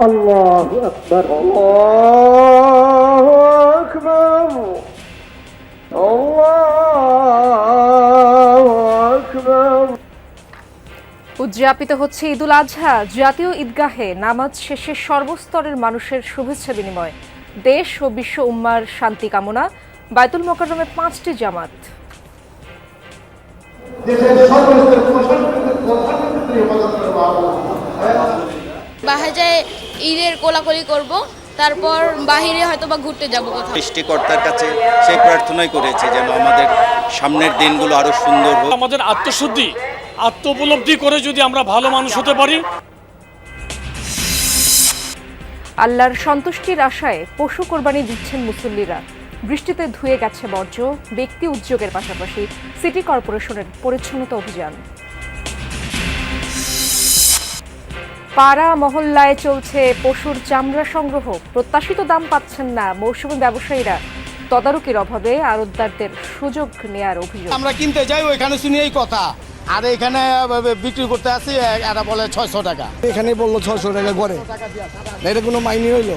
الله أكبر الله أكبر الله أكبر উদযাপিত হচ্ছে ঈদুল আজহা জাতীয় ঈদগাহে নামাজ শেষে সর্বস্তরের মানুষের শুভেচ্ছা বিনিময় দেশ ও বিশ্ব উম্মার শান্তি কামনা বায়তুল মোকাররমে পাঁচটি জামাত বাহাজায় ঈদের কোলাকলি করব তারপর বাহিরে হয়তো বা ঘুরতে যাব কোথাও। সৃষ্টিকর্তার কাছে সেই প্রার্থনাই করেছে যেন আমাদের সামনের দিনগুলো আরও সুন্দর হোক। আমাদের আত্মশুদ্ধি আত্ম উপলব্ধি করে যদি আমরা ভালো মানুষ হতে পারি। আল্লাহর সন্তুষ্টির আশায় পশু কোরবানি দিচ্ছেন মুসল্লিরা। বৃষ্টিতে ধুয়ে গেছে বর্জ্য ব্যক্তি উদ্যোগের পাশাপাশি সিটি কর্পোরেশনের পরিচ্ছন্নতা অভিযান। পাড়া মহল্লায় চলছে পশুর চামড়া সংগ্রহ। প্রত্যাশিত দাম পাচ্ছেন না মৌসুমী ব্যবসায়ীরা। তদারকির অভাবে আরতদারদের সুযোগ নেয়ার অভিযোগ। আমরা কিনতে যাই ওইখানে শুনি এই কথা। আর এখানে বিক্রি করতে আসি এরা বলে ছয়শো টাকা। এখানে বলল ছয়শো টাকা করে। এটা কোনো মাইনি হইল?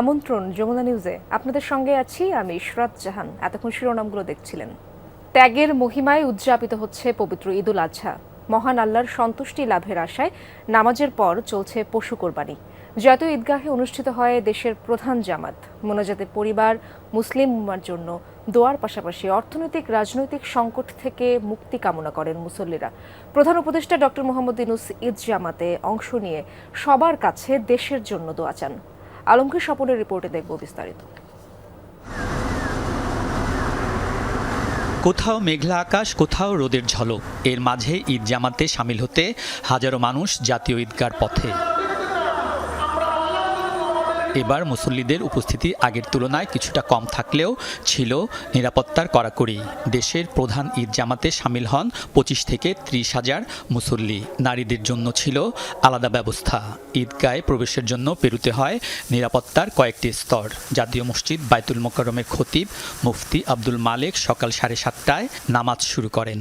আমন্ত্রণ যমুনা নিউজে। আপনাদের সঙ্গে আছি আমি ইশরাত জাহান। এতক্ষণ শিরোনামগুলো দেখছিলেন। ত্যাগের মহিমায় উদযাপিত হচ্ছে পবিত্র ঈদুল আজহা। মহান আল্লাহর সন্তুষ্টি লাভের আশায় নামাজের পর চলছে পশু কোরবানি। জাতীয় ঈদগাহে অনুষ্ঠিত হয় দেশের প্রধান জামাত। মোনাজাতে পরিবার মুসলিম উম্মার জন্য দোয়ার পাশাপাশি অর্থনৈতিক, রাজনৈতিক সংকট থেকে মুক্তি কামনা করেন মুসল্লিরা। প্রধান উপদেষ্টা ডক্টর মোহাম্মদ ইনুস ঈদ জামাতে অংশ নিয়ে সবার কাছে দেশের জন্য দোয়া চান। আলমগীর স্বপনের রিপোর্টে দেখব বিস্তারিত। কোথাও মেঘলা আকাশ, কোথাও রোদের ঝলক। এর মাঝে ঈদ জামাতে সামিল হতে হাজারো মানুষ জাতীয় ঈদগার পথে। এবার মুসল্লিদের উপস্থিতি আগের তুলনায় কিছুটা কম থাকলেও ছিল নিরাপত্তার কড়াকড়ি। দেশের প্রধান ঈদ জামাতে সামিল হন পঁচিশ থেকে ত্রিশ হাজার মুসল্লি। নারীদের জন্য ছিল আলাদা ব্যবস্থা। ঈদগায় প্রবেশের জন্য পেরুতে হয় নিরাপত্তার কয়েকটি স্তর। জাতীয় মসজিদ বাইতুল মোকাররমের খতিব মুফতি আব্দুল মালেক সকাল সাড়ে সাতটায় নামাজ শুরু করেন।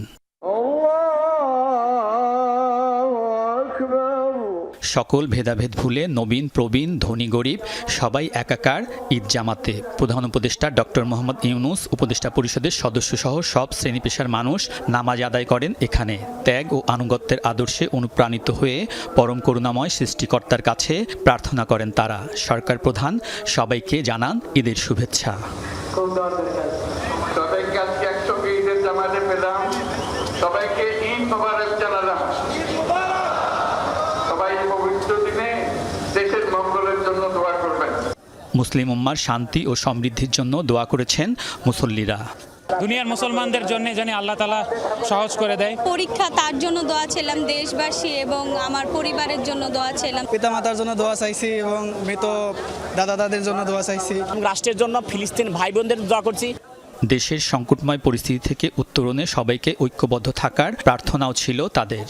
সকল ভেদাভেদ ভুলে নবীন, প্রবীণ, ধনী, গরিব, সবাই একাকার ঈদ জামাতে। প্রধান উপদেষ্টা ডক্টর মোহাম্মদ ইউনুস, উপদেষ্টা পরিষদের সদস্য সহ সব শ্রেণি পেশার মানুষ নামাজ আদায় করেন এখানে। ত্যাগ ও আনুগত্যের আদর্শে অনুপ্রাণিত হয়ে পরম করুণাময় সৃষ্টিকর্তার কাছে প্রার্থনা করেন তারা। সরকার প্রধান, সবাইকে জানান ঈদের শুভেচ্ছা। সবাইকে ঈদ মোবারক জানালাম সবাই এই পবিত্র দিনে দেশের মঙ্গলের জন্য দোয়া করবেন মুসলিম উম্মার শান্তি ও সমৃদ্ধির জন্য দোয়া করেছেন মুসল্লিরা। দুনিয়ার মুসলমানদের জন্য যেন আল্লাহ তালা সহজ করে দেয়। পরীক্ষা তার জন্য দোয়া ছিলাম দেশবাসী এবং আমার পরিবারের জন্য দোয়া ছিলাম পিতা মাতার জন্য দোয়া চাইছি এবং মৃত দাদা দাদের জন্য দোয়া চাইছি। রাষ্ট্রের জন্য ফিলিস্তিন ভাই বোনদের দোয়া করছি। দেশের সংকটময় পরিস্থিতি থেকে উত্তরণে সবাইকে ঐক্যবদ্ধ থাকার প্রার্থনাও ছিল তাদের।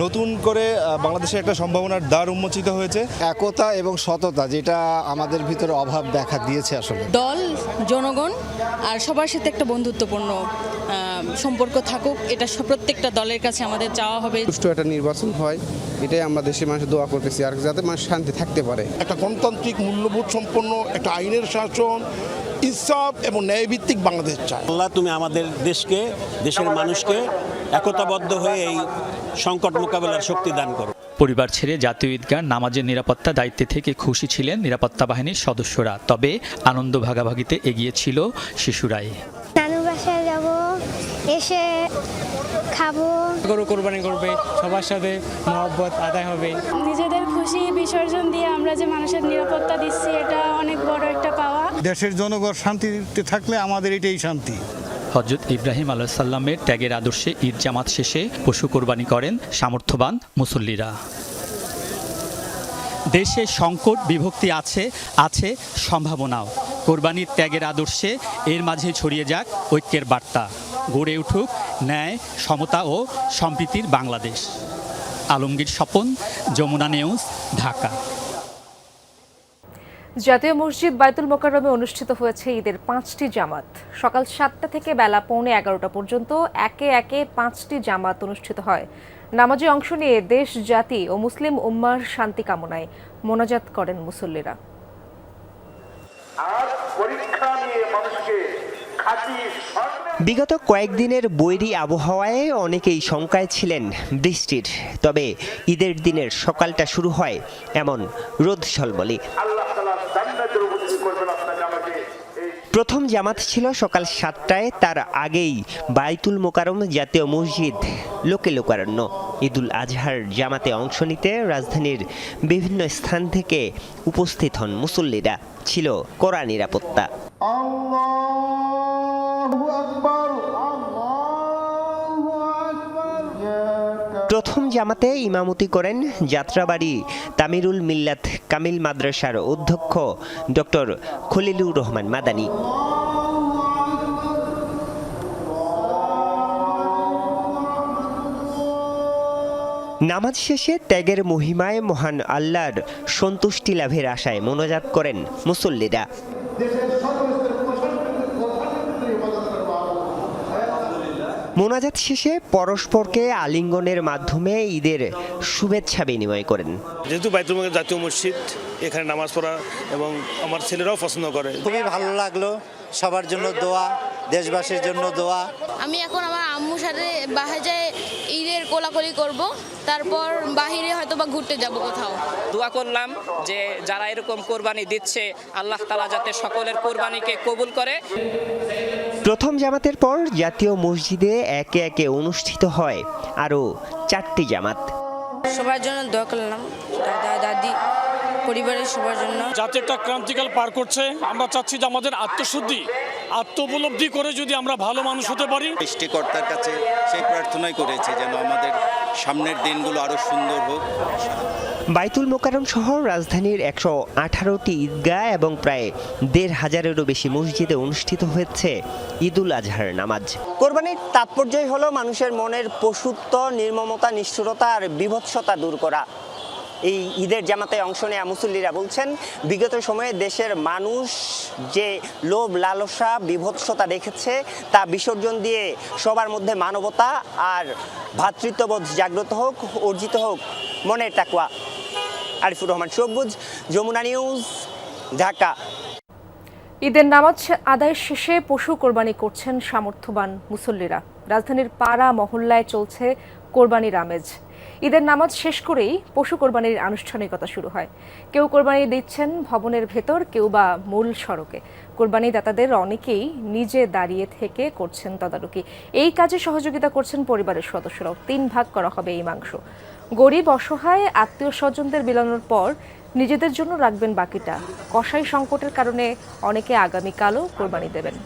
নতুন করে বাংলাদেশে একটা সম্ভাবনার দ্বার উন্মোচিত হয়েছে। একতা এবং সততা যেটা আমাদের ভিতরে অভাব দেখা দিয়েছে আসলে। দল জনগণ আর সবার সাথে একটা বন্ধুত্বপূর্ণ সম্পর্ক থাকুক। এটা প্রত্যেকটা দলের কাছে আমাদের চাওয়া হবে। সুষ্ঠু একটা নির্বাচন হয় এটাই আমরা দেশের মানুষ দোয়া করতেছি আর যাতে মানুষ শান্তি থাকতে পারে। একটা গণতান্ত্রিক মূল্যবোধ সম্পন্ন একটা আইনের শাসন ইনসাফ এবং ন্যায়ভিত্তিক বাংলাদেশ চায়। আল্লাহ তুমি আমাদের দেশকে দেশের মানুষকে একতাবদ্ধ হয়ে এই সংকট মোকাবেলার শক্তি দান করো। পরিবার ছেড়ে জাতীয় ঈদগাহ নামাজের নিরাপত্তা দায়িত্বে থেকে খুশি ছিলেন নিরাপত্তা বাহিনীর সদস্যরা তবে আনন্দ ভাগাভাগিতে এগিয়ে ছিল শিশুরাই। বাসায় যাব এসে খাব। গরু কোরবানি করবে সবার সাথে মহব্বত আদায় হবে। নিজেদের খুশি বিসর্জন দিয়ে আমরা যে মানুষের নিরাপত্তা দিচ্ছি এটা অনেক বড় একটা দেশের জনগণ শান্তিতে থাকলে আমাদের এটাই শান্তি। হজরত ইব্রাহিম আলাহ সাল্লামের ত্যাগের আদর্শে ঈদ জামাত শেষে পশু কোরবানি করেন সামর্থ্যবান মুসল্লিরা। দেশে সংকট, বিভক্তি আছে আছে সম্ভাবনাও। কোরবানির ত্যাগের আদর্শে এর মাঝে ছড়িয়ে যাক ঐক্যের বার্তা। গড়ে উঠুক ন্যায়, সমতা ও সম্প্রীতির বাংলাদেশ। আলমগীর স্বপন, যমুনা নিউজ, ঢাকা। জাতীয় মসজিদ বাইতুল মোকাররমে অনুষ্ঠিত হয়েছে ঈদের পাঁচটি জামাত। সকাল সাতটা থেকে বেলা পৌনে এগারোটা পর্যন্ত একে একে পাঁচটি জামাত অনুষ্ঠিত হয়। নামাজে অংশ নিয়ে দেশ জাতি ও মুসলিম উম্মার শান্তি কামনায় মোনাজাত করেন মুসল্লিরা। পরীক্ষা নিয়ে মানুষকে বিগত কয়েকদিনের বৈরি আবহাওয়ায় অনেকেই শঙ্কায় ছিলেন বৃষ্টির। তবে ঈদের দিনের সকালটা শুরু হয় এমন রোদ সলবলি আল্লাহ তালা জান্নাতের উপস্থিত করবেন আপনাকে আমাকে এই প্রথম জামাত ছিল সকাল সাতটায়, তার আগেই বাইতুল মোকারম জাতীয় মসজিদ লোকে লোকারণ্য। ঈদুল আজহার জামাতে অংশ নিতে রাজধানীর বিভিন্ন স্থান থেকে উপস্থিত হন মুসল্লিরা। ছিল কড়া নিরাপত্তা। আল্লাহু প্রথম জামাতে ইমামতি করেন যাত্রাবাড়ি তামিরুল মিল্লাত কামিল মাদ্রাসার অধ্যক্ষ ডক্টর খলিলুর রহমান মাদানী। নামাজ শেষে ত্যাগের মহিমায় মহান আল্লাহর সন্তুষ্টি লাভের আশায় মনোজাত করেন মুসল্লিরা। মোনাজাত শেষে পরস্পরকে আলিঙ্গনের মাধ্যমে ঈদের শুভেচ্ছা বিনিময় করেন। যেহেতু বাইতুল জাতীয় মসজিদ এখানে নামাজ পড়া এবং আমার ছেলেরাও পছন্দ করে। খুবই ভালো লাগল সবার জন্য দোয়া দেশবাসীর জন্য দোয়া। আমি এখন আমার আম্মুর সাথে বাসায় ঈদের কোলাকুলি করব তারপর বাহিরে হয়তো বা ঘুরতে যাব কোথাও। দোয়া করলাম যে যারা এরকম কোরবানি দিচ্ছে আল্লাহ তালা যাতে সকলের কোরবানিকে কবুল করে। প্রথম জামাতের পর জাতীয় মসজিদে একে একে অনুষ্ঠিত হয়। আরও চারটি জামাত। সবার জন্য দোয়া করলাম। দাদা দাদি পরিবারের সবার জন্য। যাতে একটা ক্রান্তিকাল পার করছে। আমরা চাচ্ছি যে আমাদের আত্মশুদ্ধি আত্ম উপলব্ধি করে যদি আমরা ভালো মানুষ হতে পারি। সৃষ্টিকর্তার কাছে সেই প্রার্থনাই করেছে যেন আমাদের সামনের দিনগুলো আরও সুন্দর হোক। বাইতুল মোকারম শহর রাজধানীর একশো আঠারোটি ঈদগাহ এবং প্রায় দেড় হাজারেরও বেশি মসজিদে অনুষ্ঠিত হয়েছে ঈদুল আজহার নামাজ। কোরবানির তাৎপর্যই হলো মানুষের মনের পশুত্ব নির্মমতা নিষ্ঠুরতা আর বিভৎসতা দূর করা। এই ঈদের জামাতে অংশ নেওয়া মুসল্লিরা বলছেন, বিগত সময়ে দেশের মানুষ যে লোভ লালসা বিভৎসতা দেখেছে তা বিসর্জন দিয়ে সবার মধ্যে মানবতা আর ভ্রাতৃত্ববোধ জাগ্রত হোক, অর্জিত হোক, মনের টাকুয়া আরিফুর রহমান, সবুজ, যমুনা নিউজ, ঢাকা। ঈদের নামাজ আদায় শেষে পশু কোরবানি করছেন সামর্থ্যবান মুসল্লিরা। রাজধানীর পাড়া মহল্লায় চলছে কোরবানির আমেজ। ঈদের নামাজ শেষ করেই পশু কোরবানির আনুষ্ঠানিকতা শুরু হয়। কেউ কোরবানি দিচ্ছেন ভবনের ভেতর, কেউ বা মূল সড়কে। কোরবানি দাতাদের অনেকেই নিজে দাঁড়িয়ে থেকে করছেন তদারকি। এই কাজে সহযোগিতা করছেন পরিবারের সদস্যরাও। তিন ভাগ করা হবে এই মাংস। গরিব, অসহায় আত্মীয় স্বজনদের বিলানোর পর নিজেদের জন্য রাখবেন বাকিটা। কসাই সংকটের কারণে অনেকে আগামীকালও কোরবানি দেবেন।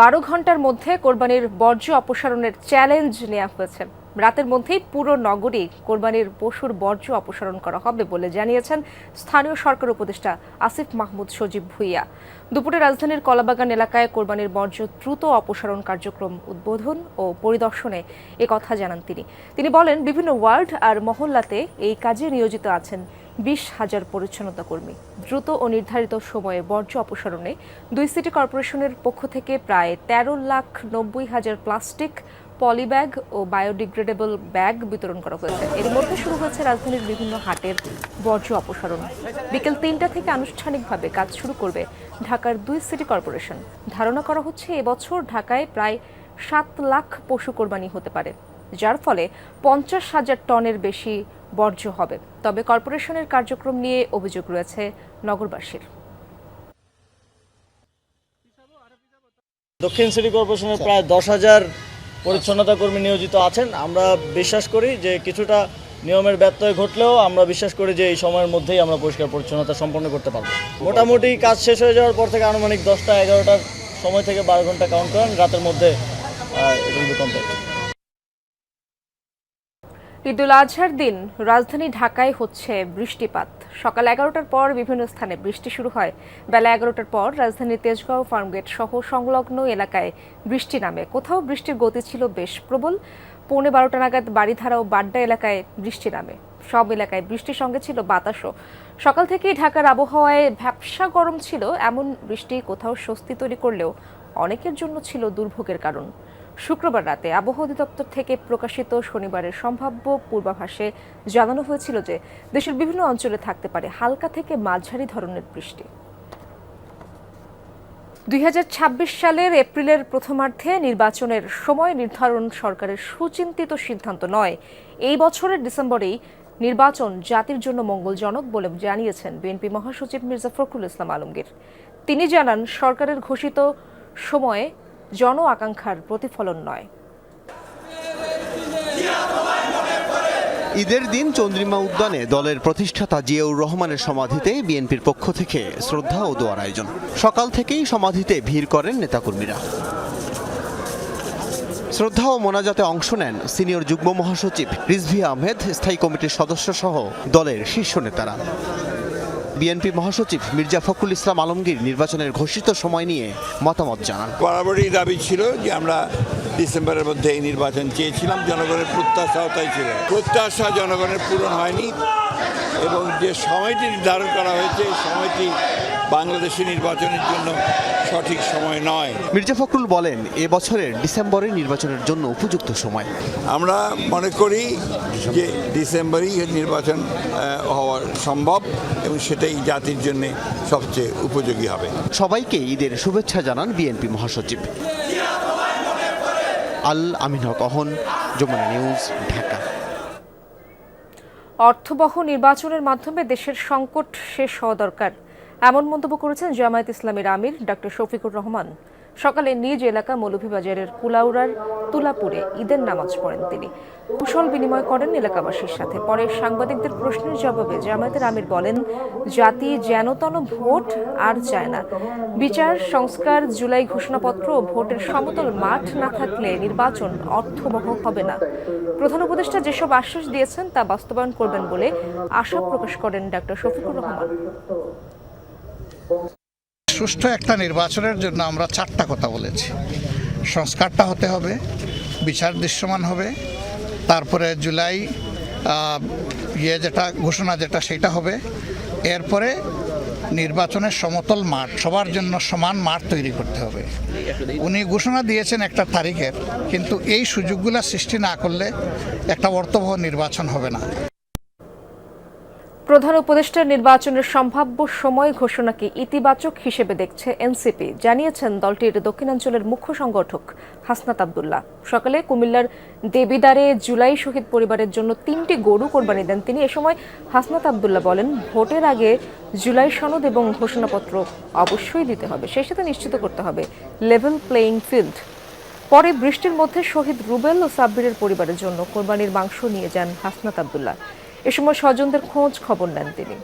বারো ঘণ্টার মধ্যে কোরবানির বর্জ্য অপসারণের চ্যালেঞ্জ নেওয়া হয়েছে। রাতের মধ্যেই পুরো নগরী কোরবানির পশুর বর্জ্য অপসারণ করা হবে বলে জানিয়েছেন স্থানীয় সরকার উপদেষ্টা আসিফ মাহমুদ সজীব ভুইয়া। দুপুরে রাজধানীর কলাবাগান এলাকায় কোরবানির বর্জ্য দ্রুত অপসারণ কার্যক্রম উদ্বোধন ও পরিদর্শনে কথা জানান তিনি। তিনি বলেন, বিভিন্ন ওয়ার্ড আর মহল্লাতে এই কাজে নিয়োজিত আছেন বিশ হাজার পরিচ্ছন্নতা কর্মী। দ্রুত ও নির্ধারিত সময়ে বর্জ্য অপসারণে দুই সিটি কর্পোরেশনের পক্ষ থেকে প্রায় তেরো লাখ নব্বই হাজার প্লাস্টিক, পলিব্যাগ ও বায়োডিগ্রেডেবল ব্যাগ বিতরণ করা হয়েছে। এর মধ্যে শুরু হয়েছে রাজধানীর বিভিন্ন হাটের বর্জ্য অপসারণ। বিকেল তিনটা থেকে আনুষ্ঠানিকভাবে কাজ শুরু করবে ঢাকার দুই সিটি কর্পোরেশন। ধারণা করা হচ্ছে, এবছর ঢাকায় প্রায় সাত লাখ পশু কোরবানি হতে পারে। যার ফলে পঞ্চাশ হাজার টনের বেশি বর্জ্য হবে। তবে কর্পোরেশনের কার্যক্রম নিয়ে অভিযোগ রয়েছে নগরবাসীর। দক্ষিণ সিটি কর্পোরেশনের প্রায় দশ হাজার পরিচ্ছন্নতা কর্মী নিয়োজিত আছেন। আমরা বিশ্বাস করি যে কিছুটা নিয়মের ব্যত্যয় ঘটলেও আমরা বিশ্বাস করি যে এই সময়ের মধ্যেই আমরা পরিষ্কার পরিচ্ছন্নতা সম্পন্ন করতে পারব। মোটামুটি কাজ শেষ হয়ে যাওয়ার পর থেকে আনুমানিক দশটা এগারোটার সময় থেকে বারো ঘণ্টা কাউন্ট করেন। রাতের মধ্যে কমপ্লিট ঈদুল আজহার দিন রাজধানী ঢাকায় হচ্ছে বৃষ্টিপাত। সকাল এগারোটার পর বিভিন্ন স্থানে বৃষ্টি শুরু হয়। বেলা এগারোটার পর রাজধানীর তেজগাঁও ফার্মগেট সহ সংলগ্ন এলাকায় বৃষ্টি নামে। কোথাও বৃষ্টির গতি ছিল বেশ প্রবল। পৌনে বারোটা নাগাদ বাড়িধারা ও বাড্ডা এলাকায় বৃষ্টি নামে। সব এলাকায় বৃষ্টির সঙ্গে ছিল বাতাসও। সকাল থেকেই ঢাকার আবহাওয়ায় ভ্যাপসা গরম ছিল। এমন বৃষ্টি কোথাও স্বস্তি তৈরি করলেও অনেকের জন্য ছিল দুর্ভোগের কারণ। শুক্রবার রাতে আবহাওয়া অধিদপ্তর থেকে প্রকাশিত শনিবারের সম্ভাব্য পূর্বাভাসে জানানো হয়েছিল যে দেশের বিভিন্ন অঞ্চলে থাকতে পারে হালকা থেকে মাঝারি ধরনের বৃষ্টি। দুই সালের এপ্রিলের প্রথমার্ধে নির্বাচনের সময় নির্ধারণ সরকারের সুচিন্তিত সিদ্ধান্ত নয়। এই বছরের ডিসেম্বরেই নির্বাচন জাতির জন্য মঙ্গলজনক বলে জানিয়েছেন বিএনপি মহাসচিব মির্জা ফখরুল ইসলাম আলমগীর। তিনি জানান, সরকারের ঘোষিত সময়ে জন আকাঙ্ক্ষার প্রতিফলন নয়। ঈদের দিন চন্দ্রিমা উদ্যানে দলের প্রতিষ্ঠাতা জিয়াউর রহমানের সমাধিতে বিএনপির পক্ষ থেকে শ্রদ্ধা ও দোয়ার আয়োজন। সকাল থেকেই সমাধিতে ভিড় করেন নেতাকর্মীরা। শ্রদ্ধা ও মোনাজাতে অংশ নেন সিনিয়র যুগ্ম মহাসচিব রিজভি আহমেদ, স্থায়ী কমিটির সদস্য সহ দলের শীর্ষ নেতারা। বিএনপি মহাসচিব মির্জা ফখরুল ইসলাম আলমগীর নির্বাচনের ঘোষিত সময় নিয়ে মতামত জানান। বরাবরই দাবি ছিল যে আমরা ডিসেম্বরের মধ্যে এই নির্বাচন চেয়েছিলাম, জনগণের প্রত্যাশাও তাই ছিল। প্রত্যাশা জনগণের পূরণ হয়নি এবং যে সময়টি নির্ধারণ করা হয়েছে সময়টি বাংলাদেশের নির্বাচনের জন্য সঠিক সময় নয়। মির্জা ফখরুল বলেন এ বছরের ডিসেম্বরে নির্বাচনের জন্য উপযুক্ত সময়। আমরা মনে করি যে ডিসেম্বরেই নির্বাচন আহ, হওয়া সম্ভব এবং সেটাই জাতির জন্য সবচেয়ে উপযোগী হবে। সবাইকে ঈদের শুভেচ্ছা জানান বিএনপি মহাসচিব। আল আমিন হক অহন যমুনা নিউজ ঢাকা। অর্থবহ নির্বাচনের মাধ্যমে দেশের সংকট শেষ হওয়া দরকার। এমন মন্তব্য করেছেন জামায়াত ইসলামের আমির ডক্টর শফিকুর রহমান। সকালে নিজ এলাকা মৌলভীবাজারের কুলাউড়ার তুলাপুরে ঈদের নামাজ পড়েন তিনি। কুশল বিনিময় করেন এলাকাবাসীর সাথে। পরে সাংবাদিকদের প্রশ্নের জবাবে জামায়াতের আমির বলেন, জাতি যেনতন ভোট আর চায় না। বিচার, সংস্কার, জুলাই ঘোষণাপত্র ও ভোটের সমতল মাঠ না থাকলে নির্বাচন অর্থবহ হবে না। প্রধান উপদেষ্টা যেসব আশ্বাস দিয়েছেন তা বাস্তবায়ন করবেন বলে আশা প্রকাশ করেন ডক্টর শফিকুর রহমান। সুষ্ঠু একটা নির্বাচনের জন্য আমরা চারটা কথা বলেছি। সংস্কারটা হতে হবে, বিচার দৃশ্যমান হবে, তারপরে জুলাই ইয়ে যেটা, ঘোষণা যেটা, সেটা হবে। এরপরে নির্বাচনের সমতল মাঠ, সবার জন্য সমান মাঠ তৈরি করতে হবে। উনি ঘোষণা দিয়েছেন একটা তারিখের, কিন্তু এই সুযোগগুলো সৃষ্টি না করলে একটা অর্থবহ নির্বাচন হবে না। প্রধান উপদেষ্টার নির্বাচনের সম্ভাব্য সময় ঘোষণাকে ইতিবাচক হিসেবে দেখছে এনসিপি। জানিয়েছেন দলটির দক্ষিণাঞ্চলের মুখ্য সংগঠক হাসনাত আবদুল্লাহ। সকালে কুমিল্লার দেবিদারে জুলাই শহীদ পরিবারের জন্য তিনটি গরু কোরবানি দেন তিনি। এ সময় হাসনাত আবদুল্লাহ বলেন, ভোটের আগে জুলাই সনদ এবং ঘোষণাপত্র অবশ্যই দিতে হবে, সেই সাথে নিশ্চিত করতে হবে লেভেল প্লেইং ফিল্ড পরে বৃষ্টির মধ্যে শহীদ রুবেল ও সাব্বিরের পরিবারের জন্য কোরবানির মাংস নিয়ে যান হাসনাত আবদুল্লাহ। এ সময় স্বজনদের খোঁজ খবর নেন তিনি।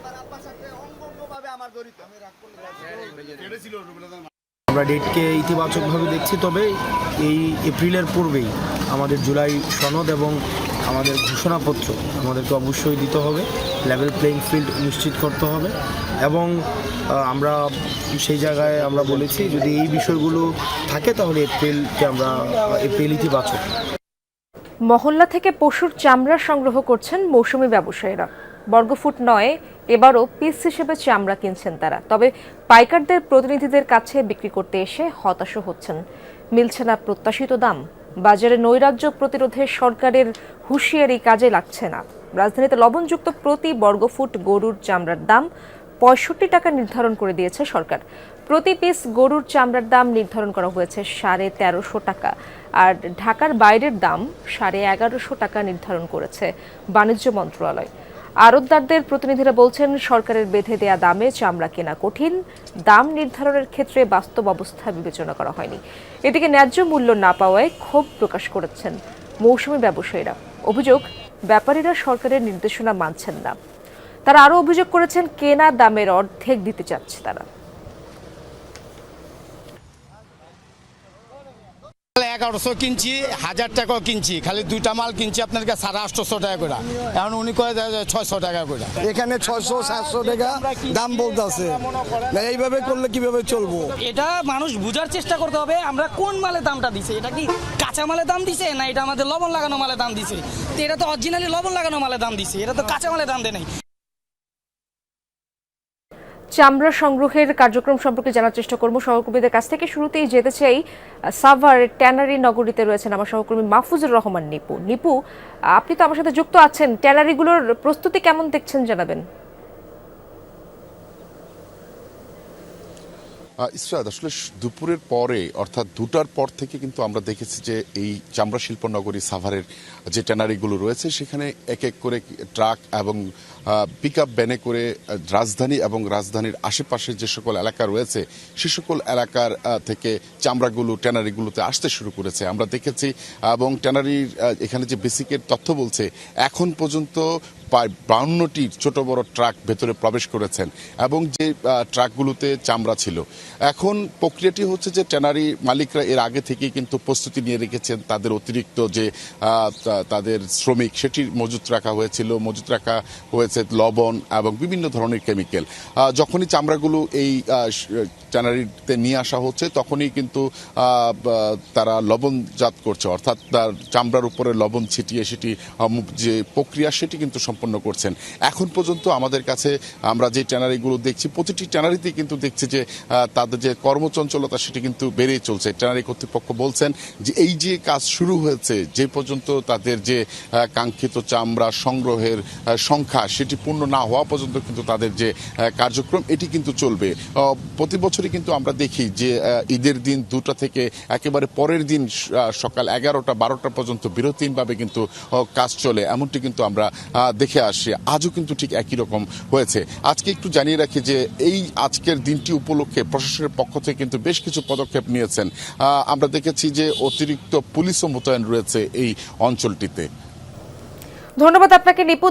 আমরা ডেটকে ইতিবাচকভাবে দেখছি, তবে এই এপ্রিলের পূর্বেই আমাদের জুলাই সনদ এবং আমাদের ঘোষণাপত্র আমাদেরকে অবশ্যই দিতে হবে লেভেল প্লেইং ফিল্ড নিশ্চিত করতে হবে এবং আমরা সেই জায়গায় আমরা বলেছি, যদি এই বিষয়গুলো থাকে তাহলে এপ্রিলকে আমরা, এপ্রিল ইতিবাচক। মহল্লা থেকে পশুর চামড়া সংগ্রহ করছেন মৌসুমি ব্যবসায়ীরা। বর্গফুট নয়, এবারও পিস হিসেবে চামড়া কিনছেন তারা। তবে পাইকারদের প্রতিনিধিদের কাছে বিক্রি করতে এসে হতাশ হচ্ছেন। মিলছে না প্রত্যাশিত দাম। বাজারে নৈরাজ্য প্রতিরোধে সরকারের হুঁশিয়ারি কাজে লাগছে না। রাজধানীতে লবণযুক্ত প্রতি বর্গফুট গরুর চামড়ার দাম পঁয়ষট্টি টাকা নির্ধারণ করে দিয়েছে সরকার। প্রতি পিস গরুর চামড়ার দাম নির্ধারণ করা হয়েছে সাড়ে তেরোশো টাকা। আর ঢাকার বাইরের দাম সাড়ে এগারোশো টাকা নির্ধারণ করেছে বাণিজ্য মন্ত্রণালয়। আড়তদারদের প্রতিনিধিরা বলছেন, সরকারের বেঁধে দেয়া দামে চামড়া কেনা কঠিন। দাম নির্ধারণের ক্ষেত্রে বাস্তব অবস্থা বিবেচনা করা হয়নি। এদিকে ন্যায্য মূল্য না পাওয়ায় ক্ষোভ প্রকাশ করেছেন মৌসুমী ব্যবসায়ীরা। অভিযোগ, ব্যাপারীরা সরকারের নির্দেশনা মানছেন না। তারা আরও অভিযোগ করেছেন, কেনা দামের অর্ধেক দিতে চাচ্ছে তারা। এগারোশো কিনছি হাজার টাকাও কিনছি খালি দুইটা মাল কিনছি আপনাদেরকে সাড়ে আটশোশো টাকা করে। এখন উনি করে দেয় ছয়শো টাকা করে। এখানে ছয়শো সাতশো টাকা দাম বলতেছে। না এইভাবে করলে কীভাবে চলবো? এটা মানুষ বুঝার চেষ্টা করতে হবে আমরা কোন মালের দামটা দিছে? এটা কি কাঁচা মালের দাম দিছে না এটা আমাদের লবণ লাগানো মালের দাম দিছে? তো এটা তো অরিজিনালি লবণ লাগানো মালে দাম দিছে এটা তো কাঁচা মালের দাম দেয় নাই। চামড়া সংগ্রহের কার্যক্রম সম্পর্কে জানার চেষ্টা করব। সহকর্মীদের কাছ থেকে শুরুতেই যেতে চাই। সাভার ট্যানারি নগরীতে রয়েছেন আমার সহকর্মী মাহফুজুর রহমান নিপু। নিপু, আপনি তো আমার সাথে যুক্ত আছেন। ট্যানারিগুলোর প্রস্তুতি কেমন দেখছেন জানাবেন? ইসরাত, আসলে দুপুরের পরে, অর্থাৎ দুটার পর থেকে কিন্তু আমরা দেখেছি যে এই চামড়া শিল্প নগরী সাভারের যে ট্যানারিগুলো রয়েছে, সেখানে এক এক করে ট্রাক এবং পিক আপ ব্যানে করে রাজধানী এবং রাজধানীর আশেপাশে যে সকল এলাকা রয়েছে, সে সকল এলাকার থেকে চামড়াগুলো, ট্যানারিগুলোতে আসতে শুরু করেছে। আমরা দেখেছি, এবং ট্যানারির এখানে যে বেসিকের তথ্য বলছে, এখন পর্যন্ত প্রায় বাউন্নটি ছোট বড় ট্রাক ভেতরে প্রবেশ করেছেন এবং যে ট্রাকগুলোতে চামড়া ছিল। এখন প্রক্রিয়াটি হচ্ছে যে ট্যানারি মালিকরা এর আগে থেকেই কিন্তু প্রস্তুতি নিয়ে রেখেছেন। তাদের অতিরিক্ত যে তাদের শ্রমিক সেটির মজুত রাখা হয়েছিল। মজুত রাখা হয়েছে লবণ এবং বিভিন্ন ধরনের কেমিক্যাল। যখনই চামড়াগুলো এই ট্যানারিতে নিয়ে আসা হচ্ছে, তখনই কিন্তু তারা লবণজাত করছে। অর্থাৎ তার চামড়ার উপরে লবণ ছিটিয়ে, সেটি যে প্রক্রিয়া, সেটি কিন্তু সম্পন্ন করছেন। এখন পর্যন্ত আমাদের কাছে আমরা যে ট্যানারিগুলো দেখছি প্রতিটি ট্যানারিতেই কিন্তু দেখছি যে তাদের যে কর্মচঞ্চলতা সেটি কিন্তু বেড়েই চলছে। ট্যানারি কর্তৃপক্ষ বলছেন যে এই যে কাজ শুরু হয়েছে যে পর্যন্ত তাদের যে কাঙ্ক্ষিত চামড়া সংগ্রহের সংখ্যা সেটি পূর্ণ না হওয়া পর্যন্ত কিন্তু তাদের যে কার্যক্রম এটি কিন্তু চলবে। প্রতি বছরই কিন্তু আমরা দেখি যে ঈদের দিন দুটা থেকে একেবারে পরের দিন সকাল এগারোটা বারোটা পর্যন্ত বিরতিহীনভাবে কিন্তু কাজ চলে। এমনটি কিন্তু আমরা আহ, দেখে আসি, আজও কিন্তু ঠিক একই রকম হয়েছে। আজকে একটু জানিয়ে রাখি যে এই আজকের দিনটি উপলক্ষে প্রশাসনের পক্ষ থেকে কিন্তু বেশ কিছু পদক্ষেপ নিয়েছেন। আমরা দেখেছি যে অতিরিক্ত পুলিশও মোতায়েন রয়েছে এই অঞ্চলটিতে। ধন্যবাদ আপনাকে, নিপু।